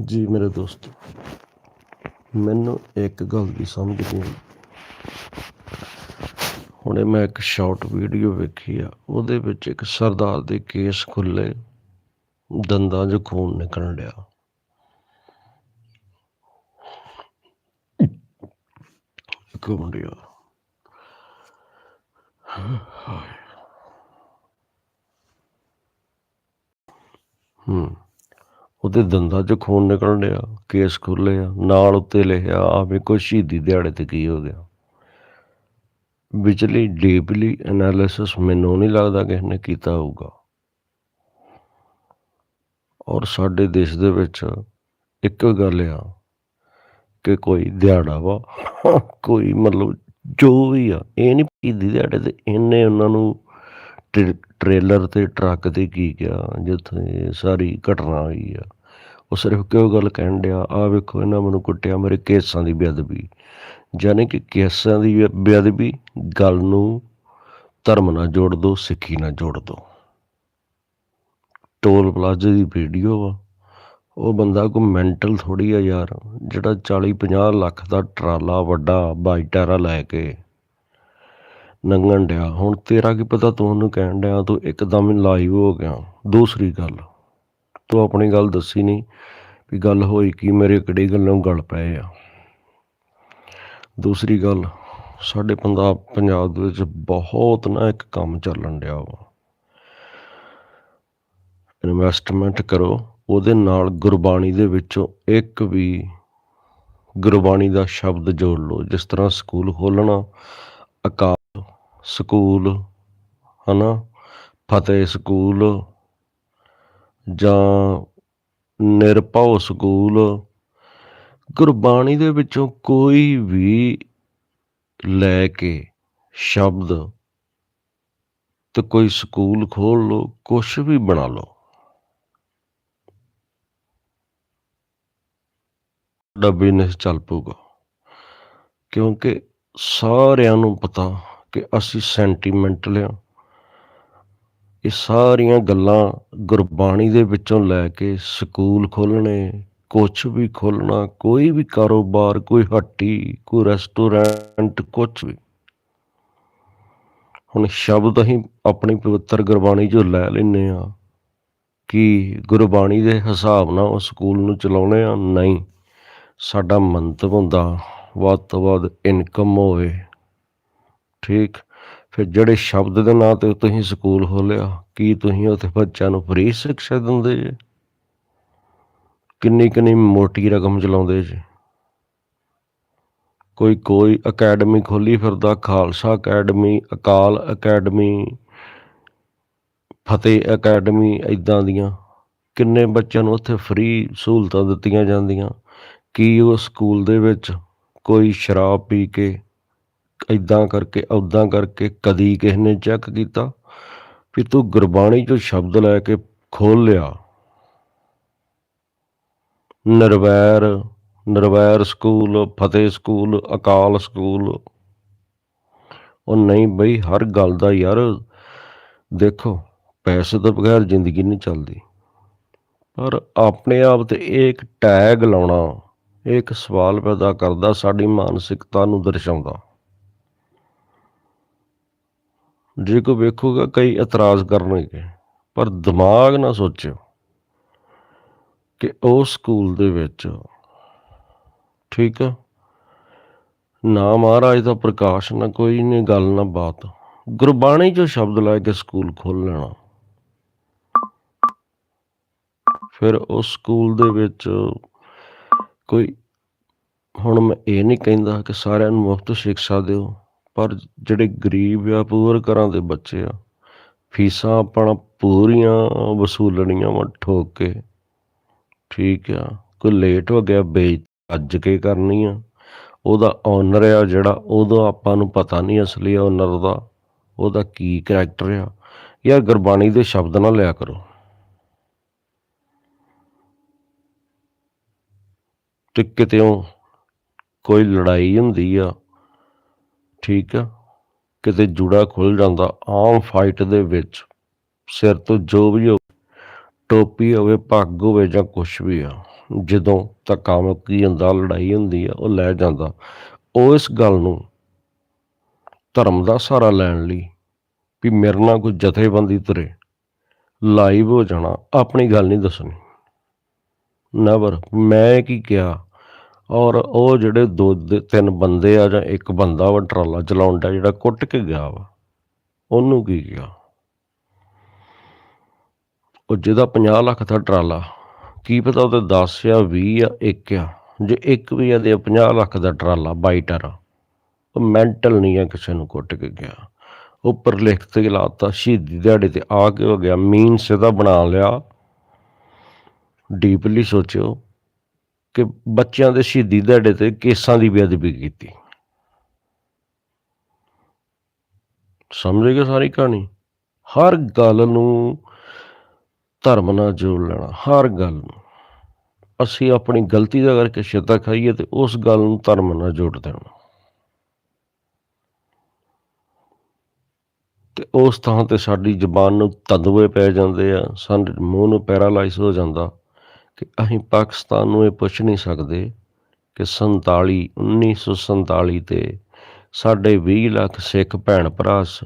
ਜੀ ਮੇਰੇ ਦੋਸਤੋ, ਮੈਨੂੰ ਇੱਕ ਗੱਲ ਦੀ ਸਮਝ ਨਹੀਂ ਹੁਣੇ ਮੈਂ ਇੱਕ ਸ਼ਾਰਟ ਵੀਡੀਓ ਵੇਖੀ ਆ, ਉਹਦੇ ਵਿੱਚ ਇੱਕ ਸਰਦਾਰ ਦੇ ਕੇਸ ਖੁੱਲੇ, ਦੰਦਾਂ 'ਚ ਖੂਨ ਨਿਕਲਣ ਡਿਆ। ਇੱਕ ਮੁੰਡਿਆ ਹੂੰ। ਉਹਦੇ ਦੰਦਾਂ 'ਚ ਖੂਨ ਨਿਕਲਣ ਡਿਆ, ਕੇਸ ਖੁੱਲੇ ਆ, ਨਾਲ ਉੱਤੇ ਲਿਖਿਆ ਆ ਵੇਖੋ ਸ਼ਹੀਦੀ ਦਿਹਾੜੇ ਤੇ ਕੀ ਹੋ ਗਿਆ। ਵਿਚਲੀ ਡੀਪਲੀ ਐਨਾਲਿਸਿਸ ਮੈਨੂੰ ਨਹੀਂ ਲੱਗਦਾ ਕਿ ਨੇ ਕੀਤਾ ਹੋਊਗਾ। ਔਰ ਸਾਡੇ ਦੇਸ਼ ਦੇ ਵਿੱਚ ਇੱਕ ਗੱਲ ਆ ਕਿ ਕੋਈ ਦਿਹਾੜਾ ਵਾ, ਕੋਈ ਮਤਲਬ ਜੋ ਵੀ ਆ, ਇਹ ਨਹੀਂ ਸ਼ਹੀਦੀ ਦਿਹਾੜੇ ਤੇ ਇਹਨੇ ਉਹਨਾਂ ਨੂੰ ਟ੍ਰੇਲਰ ਤੇ ਟਰੱਕ ਤੇ ਕੀ ਗਿਆ ਜਿੱਥੇ ਸਾਰੀ ਘਟਨਾ ਹੋਈ ਆ। ਉਹ ਸਿਰਫ ਕਿਉਂ ਗੱਲ ਕਹਿਣ ਡਿਆ ਆ ਵੇਖੋ ਇਹਨਾਂ ਮੈਨੂੰ ਕੁੱਟਿਆ ਮੇਰੇ ਕੇਸਾਂ ਦੀ ਬੇਅਦਬੀ। ਯਾਨੀ ਕਿ ਕੇਸਾਂ ਦੀ ਬੇਅਦਬੀ, ਗੱਲ ਨੂੰ ਧਰਮ ਨਾਲ ਜੋੜ ਦੋ, ਸਿੱਖੀ ਨਾਲ ਜੋੜ ਦੋ। ਟੋਲ ਪਲਾਜ਼ੇ ਦੀ ਵੀਡੀਓ ਵਾ ਉਹ ਬੰਦਾ ਕੋਈ ਮੈਂਟਲ ਥੋੜੀ ਆ ਯਾਰ, ਜਿਹੜਾ 40 50 ਲੱਖ ਦਾ ਟਰਾਲਾ ਵੱਡਾ ਬਾਈਟਾਰਾ ਲੈ ਕੇ ਨੰਗਣ ਡਿਆ। ਹੁਣ ਤੇਰਾ ਕੀ ਪਤਾ ਤੂੰ ਉਹਨੂੰ ਕਹਿਣ ਡਿਆ, ਤੂੰ ਇੱਕਦਮ ਹੀ ਲਾਈਵ ਹੋ ਗਿਆ। ਦੂਸਰੀ ਗੱਲ, ਤੂੰ ਆਪਣੀ ਗੱਲ ਦੱਸੀ ਨਹੀਂ ਵੀ ਗੱਲ ਹੋਈ ਕੀ, ਮੇਰੇ ਕਿਹੜੀ ਗੱਲੋਂ ਗੱਲ ਪਏ ਆ। ਦੂਸਰੀ ਗੱਲ, ਸਾਡੇ ਪੰਜਾਬ ਪੰਜਾਬ ਦੇ ਵਿੱਚ ਬਹੁਤ ਨਾ ਇੱਕ ਕੰਮ ਚੱਲਣ ਡਿਆ ਵਾ। ਇਨਵੈਸਟਮੈਂਟ ਕਰੋ, ਉਹਦੇ ਨਾਲ ਗੁਰਬਾਣੀ ਦੇ ਵਿੱਚੋਂ ਇੱਕ ਵੀ ਗੁਰਬਾਣੀ ਦਾ ਸ਼ਬਦ ਜੋੜ ਲਓ। ਜਿਸ ਤਰ੍ਹਾਂ ਸਕੂਲ ਖੋਲਣਾ ਅਕਾਲ ਸਕੂਲ, ਹਨਾ? ਫਤਿਹ ਸਕੂਲ ਜਾਂ ਨਿਰਭਉ ਸਕੂਲ। ਗੁਰਬਾਣੀ ਦੇ ਵਿੱਚੋਂ ਕੋਈ ਵੀ ਲੈ ਕੇ ਸ਼ਬਦ ਤੇ ਕੋਈ ਸਕੂਲ ਖੋਲ ਲਓ, ਕੁਛ ਵੀ ਬਣਾ ਲਓ। ਦਾ ਬਿਜ਼ਨਸ ਚੱਲ ਪਊਗਾ। ਕਿਉਂਕਿ ਸਾਰਿਆਂ ਨੂੰ ਪਤਾ ਕਿ ਅਸੀਂ ਸੈਂਟੀਮੈਂਟਲ ਆ ਇਹ ਸਾਰੀਆਂ ਗੱਲਾਂ ਗੁਰਬਾਣੀ ਦੇ ਵਿੱਚੋਂ ਲੈ ਕੇ ਸਕੂਲ ਖੋਲਣੇ ਕੁਛ ਵੀ ਖੋਲਣਾ ਕੋਈ ਵੀ ਕਾਰੋਬਾਰ, ਕੋਈ ਹੱਟੀ, ਕੋਈ ਰੈਸਟੋਰੈਂਟ ਕੁਛ ਵੀ। ਹੁਣ ਸ਼ਬਦ ਅਸੀਂ ਆਪਣੀ ਪਵਿੱਤਰ ਗੁਰਬਾਣੀ ਚੋਂ ਲੈ ਲੈਨੇ ਆ ਕਿ ਗੁਰਬਾਣੀ ਦੇ ਹਿਸਾਬ ਨਾਲ ਉਹ ਸਕੂਲ ਨੂੰ ਚਲਾਉਣੇ ਆ ਨਹੀਂ, ਸਾਡਾ ਮੰਤਵ ਹੁੰਦਾ, ਵੱਧ ਤੋਂ ਵੱਧ ਇਨਕਮ ਹੋਵੇ ਠੀਕ। ਫਿਰ ਜਿਹੜੇ ਸ਼ਬਦ ਦੇ ਨਾਂ ਤੇ ਤੁਸੀਂ ਸਕੂਲ ਖੋਲਿਆ, ਕੀ ਤੁਸੀਂ ਉੱਥੇ ਬੱਚਿਆਂ ਨੂੰ ਫ੍ਰੀ ਸਿੱਖਿਆ ਦਿੰਦੇ ਜੇ? ਕਿੰਨੀ ਕਿੰਨੀ ਮੋਟੀ ਰਕਮ ਚਲਾਉਂਦੇ ਜੇ? ਕੋਈ ਕੋਈ ਅਕੈਡਮੀ ਖੋਲੀ ਫਿਰਦਾ, Khalsa academy, Akal academy, Fateh academy ਇਦਾਂ ਦੀਆਂ। ਕਿੰਨੇ ਬੱਚਿਆਂ ਨੂੰ ਉੱਥੇ ਫ੍ਰੀ ਸਹੂਲਤਾਂ ਦਿੱਤੀਆਂ ਜਾਂਦੀਆਂ? ਕੀ ਉਹ ਸਕੂਲ ਦੇ ਵਿੱਚ ਕੋਈ ਸ਼ਰਾਬ ਪੀ ਕੇ ਇਦਾਂ ਕਰਕੇ ਉਦਾਂ ਕਰਕੇ ਕਦੀ ਕਿਸ ਨੇ ਚੈੱਕ ਕੀਤਾ ਵੀ ਤੂੰ ਗੁਰਬਾਣੀ ਚੋਂ ਸ਼ਬਦ ਲੈ ਕੇ ਖੋਲ ਲਿਆ। Nirvair Nirvair school, Fateh school, Akal school. ਉਹ ਨਹੀਂ ਬਈ, ਹਰ ਗੱਲ ਦਾ ਯਾਰ ਦੇਖੋ, ਪੈਸੇ ਤੋਂ ਬਗੈਰ ਜ਼ਿੰਦਗੀ ਨਹੀਂ ਚੱਲਦੀ। ਪਰ ਆਪਣੇ ਆਪ ਤੇ ਇਹ ਇੱਕ ਟੈਗ ਲਾਉਣਾ, ਇਹ ਇੱਕ ਸਵਾਲ ਪੈਦਾ ਕਰਦਾ, ਸਾਡੀ ਮਾਨਸਿਕਤਾ ਨੂੰ ਦਰਸਾਉਂਦਾ। ਜੇ ਕੋਈ ਵੇਖੂਗਾ, ਕਈ ਇਤਰਾਜ਼ ਕਰਨਗੇ। ਪਰ ਦਿਮਾਗ ਨਾ ਸੋਚਿਓ ਕਿ ਉਹ ਸਕੂਲ ਦੇ ਵਿੱਚ, ਠੀਕ ਆ? ਨਾ ਮਹਾਰਾਜ ਦਾ ਪ੍ਰਕਾਸ਼, ਨਾ ਕੋਈ ਨਹੀਂ ਗੱਲ, ਨਾ ਬਾਤ। ਗੁਰਬਾਣੀ ਚੋਂ ਸ਼ਬਦ ਲੈ ਕੇ ਸਕੂਲ ਖੋਲ ਲੈਣਾ। ਫਿਰ ਉਸ ਸਕੂਲ ਦੇ ਵਿੱਚ ਕੋਈ, ਹੁਣ ਮੈਂ ਇਹ ਨਹੀਂ ਕਹਿੰਦਾ ਕਿ ਸਾਰਿਆਂ ਨੂੰ ਮੁਫਤ ਸਿੱਖਿਆ ਦਿਓ। ਪਰ ਜਿਹੜੇ ਗਰੀਬ ਆ, ਪੂਰ ਘਰਾਂ ਦੇ ਬੱਚੇ ਆ, ਫੀਸਾਂ ਆਪਣਾ ਪੂਰੀਆਂ ਵਸੂਲਣੀਆਂ ਵਾ ਠੋਕ ਕੇ। ਠੀਕ ਆ, ਕੋਈ ਲੇਟ ਹੋ ਗਿਆ, ਬੇਇੱਜ਼ਤੀ ਅੱਜ ਕੇ ਕਰਨੀ ਆ? ਉਹਦਾ ਓਨਰ ਆ ਜਿਹੜਾ ਉਹਦਾ ਆਪਾਂ ਨੂੰ ਪਤਾ ਨਹੀਂ ਅਸਲੀ ਓਨਰ ਦਾ, ਉਹਦਾ ਕੀ ਕੈਰੈਕਟਰ ਆ। ਯਾਰ ਗੁਰਬਾਣੀ ਦੇ ਸ਼ਬਦ ਨਾ ਲਿਆ ਕਰੋ। ਤੇ ਕਿਤੇੋਂ ਕੋਈ ਲੜਾਈ ਹੁੰਦੀ ਆ ਠੀਕ ਆ? ਕਿਤੇ ਜੂੜਾ ਖੁੱਲ ਜਾਂਦਾ, ਆਮ ਫਾਈਟ ਦੇ ਵਿੱਚ ਸਿਰ ਤੋਂ ਜੋ ਵੀ ਹੋ ਟੋਪੀ ਹੋਵੇ, ਪੱਗ ਹੋਵੇ ਜਾਂ ਕੁਛ ਵੀ ਆ, ਜਦੋਂ ਧੱਕਾ ਮੁੱਕੀ ਹੁੰਦਾ ਲੜਾਈ ਹੁੰਦੀ ਆ, ਉਹ ਲੈ ਜਾਂਦਾ। ਉਹ ਇਸ ਗੱਲ ਨੂੰ ਧਰਮ ਦਾ ਸਹਾਰਾ ਲੈਣ ਲਈ ਵੀ ਮੇਰੇ ਨਾਲ ਕੋਈ ਜਥੇਬੰਦੀ ਤੁਰੇ, ਲਾਈਵ ਹੋ ਜਾਣਾ, ਆਪਣੀ ਗੱਲ ਨਹੀਂ ਦੱਸਣੀ। ਨਵਰ ਮੈਂ ਕੀ ਕਿਹਾ? ਔਰ ਉਹ ਜਿਹੜੇ ਦੋ ਤਿੰਨ ਬੰਦੇ ਆ ਜਾਂ ਇੱਕ ਬੰਦਾ ਵਾ ਟਰਾਲਾ ਚਲਾਉਣ ਦਾ ਜਿਹੜਾ ਕੁੱਟ ਕੇ ਗਿਆ ਵਾ, ਉਹਨੂੰ ਕੀ ਕਿਹਾ ਉਹ ਜਿਹਦਾ 50 ਲੱਖ ਦਾ ਟਰਾਲਾ, ਕੀ ਪਤਾ ਉਹਦੇ 10 ਜਾਂ 20 ਜਾਂ 1 ਆ, ਜੇ ਇੱਕ ਵੀ ਆ ਦੇ 50 ਲੱਖ ਦਾ ਟਰਾਲਾ ਬਾਈਟਰ ਉਹ ਮੈਂਟਲ ਨਹੀਂ ਆ ਕਿਸੇ ਨੂੰ ਕੁੱਟ ਕੇ ਗਿਆ। ਉੱਪਰ ਲਿਖ ਤੇ ਲਾਤਾ, ਸ਼ਹੀਦੀ ਦਿਹਾੜੇ ਤੇ ਆ ਕੇ ਹੋ ਗਿਆ ਮੀਨ ਸਿੱਧਾ ਬਣਾ ਲਿਆ। ਡੀਪਲੀ ਸੋਚਿਓ। ਕਿ ਬੱਚਿਆਂ ਦੇ ਸ਼ਹੀਦੀ ਦਿਹਾੜੇ ਤੇ ਕੇਸਾਂ ਦੀ ਬੇਅਦਬੀ ਕੀਤੀ। ਸਮਝ ਸਾਰੀ ਕਹਾਣੀ? ਹਰ ਗੱਲ ਨੂੰ ਧਰਮ ਨਾਲ ਜੋੜ ਲੈਣਾ, ਹਰ ਗੱਲ ਨੂੰ। ਅਸੀਂ ਆਪਣੀ ਗਲਤੀ ਦਾ ਕਰਕੇ ਸ਼ਿੱਤਾ ਖਾਈਏ ਤੇ ਉਸ ਗੱਲ ਨੂੰ ਧਰਮ ਨਾਲ ਜੋੜ ਦੇਣਾ। ਤੇ ਉਸ ਥਾਂ ਤੇ ਸਾਡੀ ਜ਼ਬਾਨ ਨੂੰ ਤਦਵੇ ਪੈ ਜਾਂਦੇ ਆ, ਸਾਡੇ ਮੂੰਹ ਨੂੰ ਪੈਰਾਲਾਈਜ਼ ਹੋ ਜਾਂਦਾ। ਕਿ ਅਸੀਂ ਪਾਕਿਸਤਾਨ ਨੂੰ ਇਹ ਪੁੱਛ ਨਹੀਂ ਸਕਦੇ ਕਿ 47 1947 ਤੇ ਸਾਡੇ 20 ਲੱਖ ਸਿੱਖ ਭੈਣ ਭਰਾ ਸ।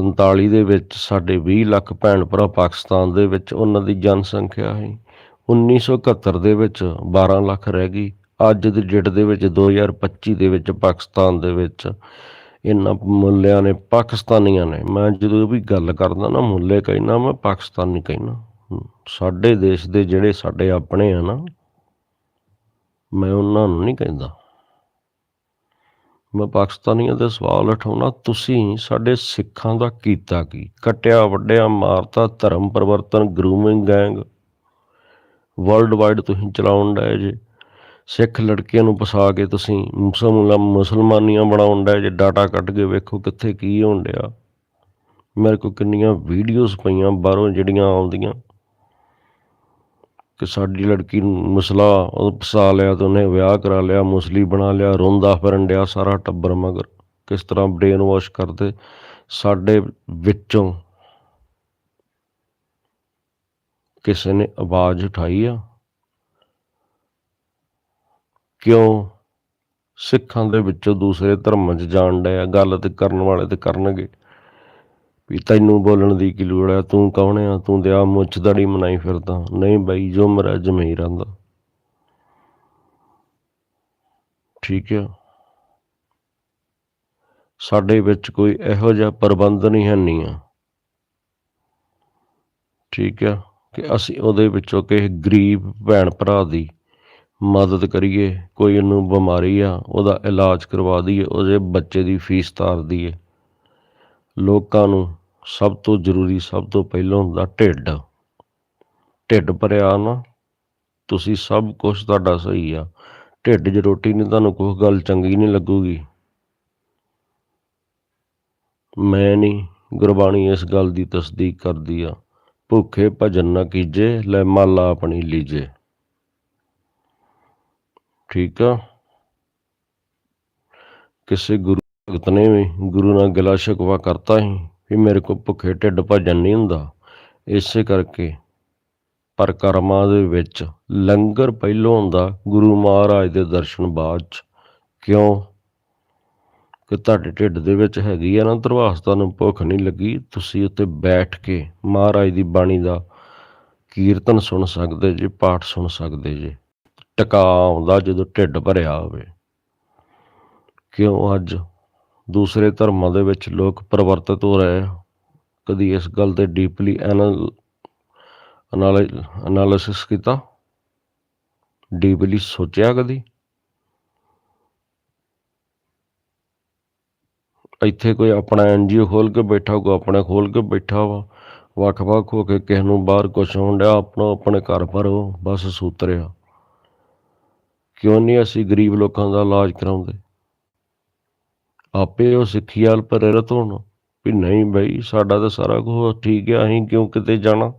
47 ਦੇ ਵਿੱਚ ਸਾਡੇ 20 ਲੱਖ ਭੈਣ ਭਰਾ ਪਾਕਿਸਤਾਨ ਦੇ ਵਿੱਚ ਉਹਨਾਂ ਦੀ ਜਨਸੰਖਿਆ ਹੈ 1971 ਦੇ ਵਿੱਚ 12 ਲੱਖ ਰਹਿ ਗਈ। ਅੱਜ ਦੀ ਡੇਟ ਦੇ ਵਿੱਚ 2025 ਦੇ ਵਿੱਚ ਪਾਕਿਸਤਾਨ ਦੇ ਵਿੱਚ ਇਹਨਾਂ ਮੁੱਲਿਆਂ ਨੇ ਪਾਕਿਸਤਾਨੀਆਂ ਨੇ। ਮੈਂ ਜਦੋਂ ਵੀ ਗੱਲ ਕਰਦਾ ਨਾ ਮੁੱਲੇ ਕਹਿਣਾ ਮੈਂ ਪਾਕਿਸਤਾਨੀ ਕਹਿਣਾ ਸਾਡੇ ਦੇਸ਼ ਦੇ ਜਿਹੜੇ ਸਾਡੇ ਆਪਣੇ ਆ ਨਾ, ਮੈਂ ਉਹਨਾਂ ਨੂੰ ਨਹੀਂ ਕਹਿੰਦਾ। ਮੈਂ ਪਾਕਿਸਤਾਨੀਆਂ ਦੇ ਸਵਾਲ ਉਠਾਉਣਾ, ਤੁਸੀਂ ਸਾਡੇ ਸਿੱਖਾਂ ਦਾ ਕੀਤਾ ਕੀ? ਕਟਿਆ ਵੱਡਿਆ ਮਾਰਤਾ, ਧਰਮ ਪਰਿਵਰਤਨ ਗਰੂਮਿੰਗ ਗੈਂਗ ਵਰਲਡ ਵਾਈਡ ਤੁਸੀਂ ਚਲਾਉਣ ਡਏ ਜੇ। ਸਿੱਖ ਲੜਕੀਆਂ ਨੂੰ ਫਸਾ ਕੇ ਤੁਸੀਂ ਮੁਸਲਮਾਨ, ਮੁਸਲਮਾਨੀਆਂ ਬਣਾਉਣ ਡਏ ਜੇ, ਡਾਟਾ ਕੱਢ ਕੇ ਵੇਖੋ ਕਿੱਥੇ ਕੀ ਹੋਣ ਡਿਆ। ਮੇਰੇ ਕੋਲ ਕਿੰਨੀਆਂ ਵੀਡੀਓਜ਼ ਪਈਆਂ ਬਾਹਰੋਂ ਜਿਹੜੀਆਂ ਆਉਂਦੀਆਂ। ਕਿ ਸਾਡੀ ਲੜਕੀ ਨੂੰ ਮੁਸਲਾ ਫਸਾ ਲਿਆ ਤੇ ਉਹਨੇ ਵਿਆਹ ਕਰਾ ਲਿਆ, ਮੁਸਲੀ ਬਣਾ ਲਿਆ, ਰੋਂਦਾ ਫਿਰਨ ਡਿਆ ਸਾਰਾ ਟੱਬਰ ਮਗਰ। ਕਿਸ ਤਰ੍ਹਾਂ ਬ੍ਰੇਨ ਵਾਸ਼ ਕਰਦੇ ਸਾਡੇ ਵਿੱਚੋਂ ਕਿਸੇ ਨੇ ਆਵਾਜ਼ ਉਠਾਈ ਆ? ਕਿਉਂ ਸਿੱਖਾਂ ਦੇ ਵਿੱਚੋਂ ਦੂਸਰੇ ਧਰਮਾਂ 'ਚ ਜਾਣ ਡਿਆ ਗੱਲ ਤੇ ਕਰਨ ਵਾਲੇ ਤੇ ਕਰਨਗੇ। ਵੀ ਤੈਨੂੰ ਬੋਲਣ ਦੀ ਕੀ ਲੋੜ ਆ? ਤੂੰ ਕੌਣ ਆ? ਤੂੰ ਤੇ ਆ ਮੁੱਛ ਦੜੀ ਮਨਾਈ ਫਿਰਦਾ। ਨਹੀਂ ਬਾਈ, ਜੋ ਮੇਰਾ ਜਮੀਰ ਰਹਿੰਦਾ। ਠੀਕ ਆ। ਸਾਡੇ ਵਿੱਚ ਕੋਈ ਇਹੋ ਜਿਹਾ ਪ੍ਰਬੰਧ ਨਹੀਂ ਹੈ ਨਹੀਂ ਆ ਠੀਕ ਆ। ਕਿ ਅਸੀਂ ਉਹਦੇ ਵਿੱਚੋਂ ਕਿਸੇ ਗਰੀਬ ਭੈਣ ਭਰਾ ਦੀ ਮਦਦ ਕਰੀਏ, ਕੋਈ ਉਹਨੂੰ ਬਿਮਾਰੀ ਆ, ਉਹਦਾ ਇਲਾਜ ਕਰਵਾ ਦਈਏ, ਉਹਦੇ ਬੱਚੇ ਦੀ ਫੀਸ ਤਾਰ ਦਈਏ। ਲੋਕਾਂ ਨੂੰ ਸਭ ਤੋਂ ਜ਼ਰੂਰੀ, ਸਭ ਤੋਂ ਪਹਿਲਾਂ ਹੁੰਦਾ ਢਿੱਡ। ਢਿੱਡ ਭਰਿਆ ਨਾ, ਤੁਸੀਂ ਸਭ ਕੁਝ ਤੁਹਾਡਾ ਸਹੀ ਆ। ਢਿੱਡ 'ਚ ਰੋਟੀ ਨਹੀਂ, ਤੁਹਾਨੂੰ ਕੋਈ ਗੱਲ ਚੰਗੀ ਨਹੀਂ ਲੱਗੂਗੀ। ਮੈਂ ਨਹੀਂ ਗੁਰਬਾਣੀ ਇਸ ਗੱਲ ਦੀ ਤਸਦੀਕ ਕਰਦੀ ਆ। ਭੁੱਖੇ ਭਜਨ ਨਾ ਕੀਜੇ, ਲੈ ਮਾਲਾ ਆਪਣੀ ਲੀਜੇ। ਠੀਕ ਆ? ਕਿਸੇ ਗੁਰੂ ਭਗਤ ਨੇ ਵੀ ਗੁਰੂ ਨਾਲ ਗਿਲਾ ਸ਼ਕਵਾ ਕਰਤਾ ਸੀ ਵੀ ਮੇਰੇ ਕੋ ਭੁੱਖੇ ਢਿੱਡ ਭਜਨ ਨਹੀਂ ਹੁੰਦਾ। ਇਸੇ ਕਰਕੇ ਪਰ ਕਰਮਾਂ ਦੇ ਵਿੱਚ ਲੰਗਰ ਪਹਿਲੋਂ ਹੁੰਦਾ ਗੁਰੂ ਮਹਾਰਾਜ ਦੇ ਦਰਸ਼ਨ ਬਾਅਦ ਚ। ਕਿਉਂ? ਕਿ ਤੁਹਾਡੇ ਢਿੱਡ ਦੇ ਵਿੱਚ ਹੈਗੀ ਆ ਨਾ ਧਰਵਾਸ ਤੁਹਾਨੂੰ ਭੁੱਖ ਨਹੀਂ ਲੱਗੀ, ਤੁਸੀਂ ਉੱਤੇ ਬੈਠ ਕੇ ਮਹਾਰਾਜ ਦੀ ਬਾਣੀ ਦਾ ਕੀਰਤਨ ਸੁਣ ਸਕਦੇ ਜੇ, ਪਾਠ ਸੁਣ ਸਕਦੇ ਜੇ। ਟਿਕਾ ਆਉਂਦਾ ਜਦੋਂ ਢਿੱਡ ਭਰਿਆ ਹੋਵੇ। ਕਿਉਂ ਅੱਜ ਦੂਸਰੇ ਧਰਮਾਂ ਦੇ ਵਿੱਚ ਲੋਕ ਪਰਿਵਰਤਿਤ ਹੋ ਰਹੇ ਆ। ਕਦੀ ਇਸ ਗੱਲ ਤੇ ਡੀਪਲੀ ਐਨਾਲਿਸਿਸ ਕੀਤਾ? ਡੀਪਲੀ ਸੋਚਿਆ ਕਦੀ? ਇੱਥੇ ਕੋਈ ਆਪਣਾ ਐਨਜੀਓ ਖੋਲ ਕੇ ਬੈਠਾ ਕੋਈ ਆਪਣਾ ਖੋਲ ਕੇ ਬੈਠਾ ਵਾ। ਵੱਖ-ਵੱਖ ਹੋ ਕੇ ਕਿਸੇ ਨੂੰ ਬਾਹਰ ਕੁਛ ਹੋਣ ਡਿਆ, ਆਪਣਾ ਆਪਣੇ ਘਰ ਭਰੋ ਬਸ ਸੂਤਰਿਆ ਕਿਉਂ ਨਹੀਂ ਅਸੀਂ ਗਰੀਬ ਲੋਕਾਂ ਦਾ ਇਲਾਜ ਕਰਾਉਂਦੇ? ਆਪੇ ਉਹ ਸਿੱਖੀ ਵਾਲ ਪ੍ਰੇਰਿਤ ਹੋਣ ਵੀ ਨਹੀਂ ਬਈ, ਸਾਡਾ ਤਾਂ ਸਾਰਾ ਕੁਝ ਠੀਕ ਹੈ ਅਸੀਂ ਕਿਉਂ ਕਿਤੇ ਜਾਣਾ?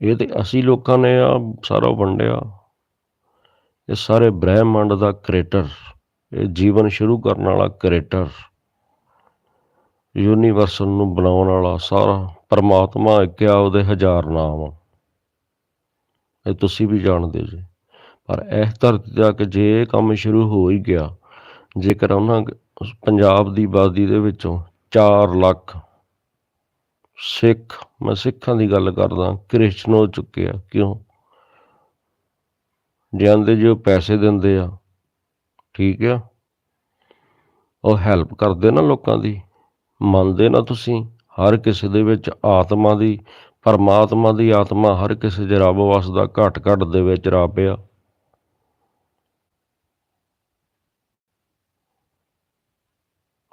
ਇਹ ਤੇ ਅਸੀਂ ਲੋਕਾਂ ਨੇ ਆ ਸਾਰਾ ਵੰਡਿਆ। ਇਹ ਸਾਰੇ ਬ੍ਰਹਿਮੰਡ ਦਾ ਕ੍ਰੀਏਟਰ ਇਹ ਜੀਵਨ ਸ਼ੁਰੂ ਕਰਨ ਵਾਲਾ ਕ੍ਰੀਏਟਰ ਯੂਨੀਵਰਸਲ ਨੂੰ ਬਣਾਉਣ ਵਾਲਾ ਸਾਰਾ, ਪਰਮਾਤਮਾ ਇੱਕ ਆ ਉਹਦੇ ਹਜ਼ਾਰ ਨਾਮ ਇਹ ਤੁਸੀਂ ਵੀ ਜਾਣਦੇ ਜੀ। ਪਰ ਇਸ ਧਰਤੀ ਤੇ ਆ ਜੇ ਇਹ ਕੰਮ ਸ਼ੁਰੂ ਹੋ ਹੀ ਗਿਆ, ਜੇਕਰ ਉਹਨਾਂ ਪੰਜਾਬ ਦੀ ਆਬਾਦੀ ਦੇ ਵਿੱਚੋਂ 4 ਲੱਖ ਸਿੱਖ, ਮੈਂ ਸਿੱਖਾਂ ਦੀ ਗੱਲ ਕਰਦਾ ਕ੍ਰਿਸਚਨ ਹੋ ਚੁੱਕੇ ਆ, ਕਿਉਂ? ਜਾਂਦੇ ਜੋ ਪੈਸੇ ਦਿੰਦੇ ਆ, ਠੀਕ ਆ? ਉਹ ਹੈਲਪ ਕਰਦੇ ਨਾ ਲੋਕਾਂ ਦੀ, ਮੰਨਦੇ ਨਾ ਤੁਸੀਂ, ਹਰ ਕਿਸੇ ਦੇ ਵਿੱਚ ਆਤਮਾ ਦੀ, ਪਰਮਾਤਮਾ ਦੀ ਆਤਮਾ ਹਰ ਕਿਸੇ ਦੇ ਰੱਬ ਵਸਦਾ ਘਟ ਘਟ ਦੇ ਵਿੱਚ ਰੱਬ ਆ।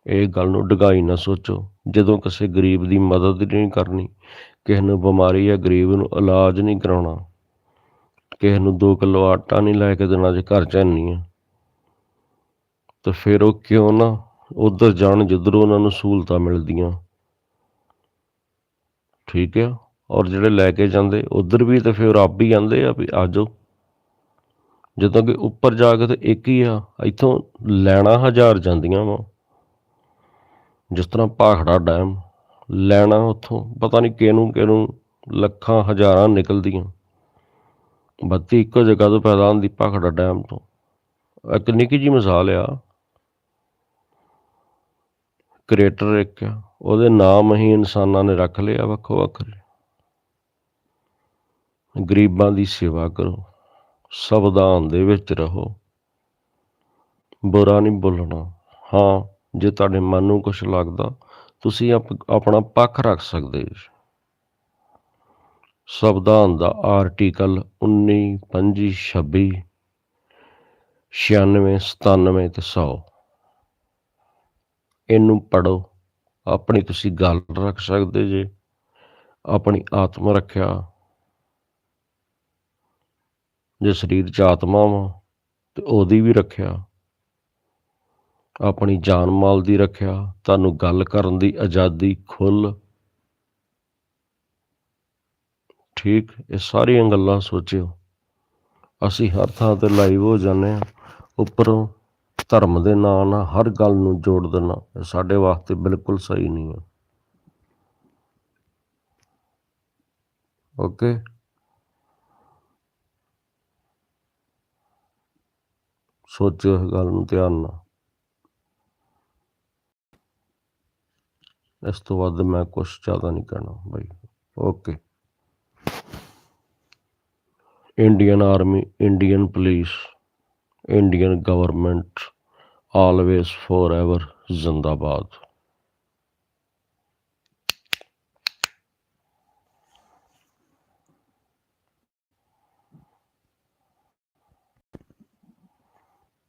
ਇਹ ਗੱਲ ਨੂੰ ਡਗਾਈ ਨਾ ਸੋਚੋ। ਜਦੋਂ ਕਿਸੇ ਗਰੀਬ ਦੀ ਮਦਦ ਨਹੀਂ ਕਰਨੀ, ਕਿਸੇ ਨੂੰ ਬਿਮਾਰੀ ਹੈ ਗਰੀਬ ਨੂੰ ਇਲਾਜ ਨਹੀਂ ਕਰਾਉਣਾ, ਕਿਸੇ ਨੂੰ 2 ਕਿਲੋ ਆਟਾ ਨਹੀਂ ਲੈ ਕੇ ਦੇਣਾ ਜੇ ਘਰ ਚ ਨਹੀਂ ਆ ਤਾਂ ਫਿਰ ਉਹ ਕਿਉਂ ਨਾ ਉਧਰ ਜਾਣ ਜਿੱਧਰੋਂ ਉਹਨਾਂ ਨੂੰ ਸਹੂਲਤਾਂ ਮਿਲਦੀਆਂ। ਠੀਕ ਆ ਔਰ ਜਿਹੜੇ ਲੈ ਕੇ ਜਾਂਦੇ, ਉਧਰ ਵੀ ਤਾਂ ਫਿਰ ਆਪ ਹੀ ਜਾਂਦੇ ਆ ਵੀ ਆਜੋ ਜਦੋਂ ਕਿ ਉੱਪਰ ਜਾ ਕੇ ਤਾਂ ਇੱਕ ਹੀ ਆ, ਇੱਥੋਂ ਲੈਣਾ ਹਜ਼ਾਰ ਜਾਂਦੀਆਂ ਵਾ। ਜਿਸ ਤਰ੍ਹਾਂ ਭਾਖੜਾ ਡੈਮ, ਲੈਣਾ ਉੱਥੋਂ, ਪਤਾ ਨਹੀਂ ਕਿਹਨੂੰ ਕਿਹਨੂੰ ਲੱਖਾਂ, ਹਜ਼ਾਰਾਂ ਨਿਕਲਦੀਆਂ। ਬੱਤੀ ਇੱਕੋ ਜਗ੍ਹਾ ਤੋਂ ਪੈਦਾ ਹੁੰਦੀ ਭਾਖੜਾ ਡੈਮ ਤੋਂ। ਇੱਕ ਨਿੱਕੀ ਜੀ ਮਿਸਾਲ ਆ? ਕ੍ਰੀਏਟਰ ਇੱਕ ਆ, ਉਹਦੇ ਨਾਮ ਹੀ ਇਨਸਾਨਾਂ ਨੇ ਰੱਖ ਲਿਆ ਵੱਖੋ ਵੱਖਰੇ ਗਰੀਬਾਂ ਦੀ ਸੇਵਾ ਕਰੋ, ਸੰਵਿਧਾਨ ਦੇ ਵਿੱਚ ਰਹੋ। ਬੁਰਾ ਨਹੀਂ ਬੋਲਣਾ, ਹਾਂ। ਜੇ ਤੁਹਾਡੇ ਮਨ ਨੂੰ ਕੁਝ ਲੱਗਦਾ, ਤੁਸੀਂ ਆਪ- ਆਪਣਾ ਪੱਖ ਰੱਖ ਸਕਦੇ ਜੀ ਸੰਵਿਧਾਨ ਦਾ ਆਰਟੀਕਲ 19 25 26 96 97 ਤੇ 100 ਇਹਨੂੰ ਪੜੋ ਆਪਣੀ ਤੁਸੀਂ ਗੱਲ ਰੱਖ ਸਕਦੇ ਜੇ। ਆਪਣੀ ਆਤਮ ਰੱਖਿਆ। ਜੇ ਸਰੀਰ ਚ ਆਤਮਾ ਵਾ, ਤੇ ਉਹਦੀ ਵੀ ਰੱਖਿਆ। ਆਪਣੀ ਜਾਨ ਮਾਲ ਦੀ ਰੱਖਿਆ, ਤੁਹਾਨੂੰ ਗੱਲ ਕਰਨ ਦੀ ਆਜ਼ਾਦੀ ਖੁੱਲ ਠੀਕ, ਇਹ ਸਾਰੀਆਂ ਗੱਲਾਂ ਸੋਚਿਓ। ਅਸੀਂ ਹਰ ਥਾਂ ਤੇ ਲਾਈਵ ਹੋ ਜਾਂਦੇ ਆ ਉੱਪਰੋਂ ਧਰਮ ਦੇ ਨਾਂ ਨਾਲ ਹਰ ਗੱਲ ਨੂੰ ਜੋੜ ਦੇਣਾ ਇਹ ਸਾਡੇ ਵਾਸਤੇ ਬਿਲਕੁਲ ਸਹੀ ਨਹੀਂ ਹੈ। ਓਕੇ। ਸੋਚਿਓ ਇਸ ਗੱਲ ਨੂੰ ਧਿਆਨ ਨਾਲ। ਇਸ ਤੋਂ ਵੱਧ ਮੈਂ ਕੁਝ ਜ਼ਿਆਦਾ ਨਹੀਂ ਕਹਿਣਾ ਬਾਈ। Okay Indian army Indian police Indian government always forever ਜ਼ਿੰਦਾਬਾਦ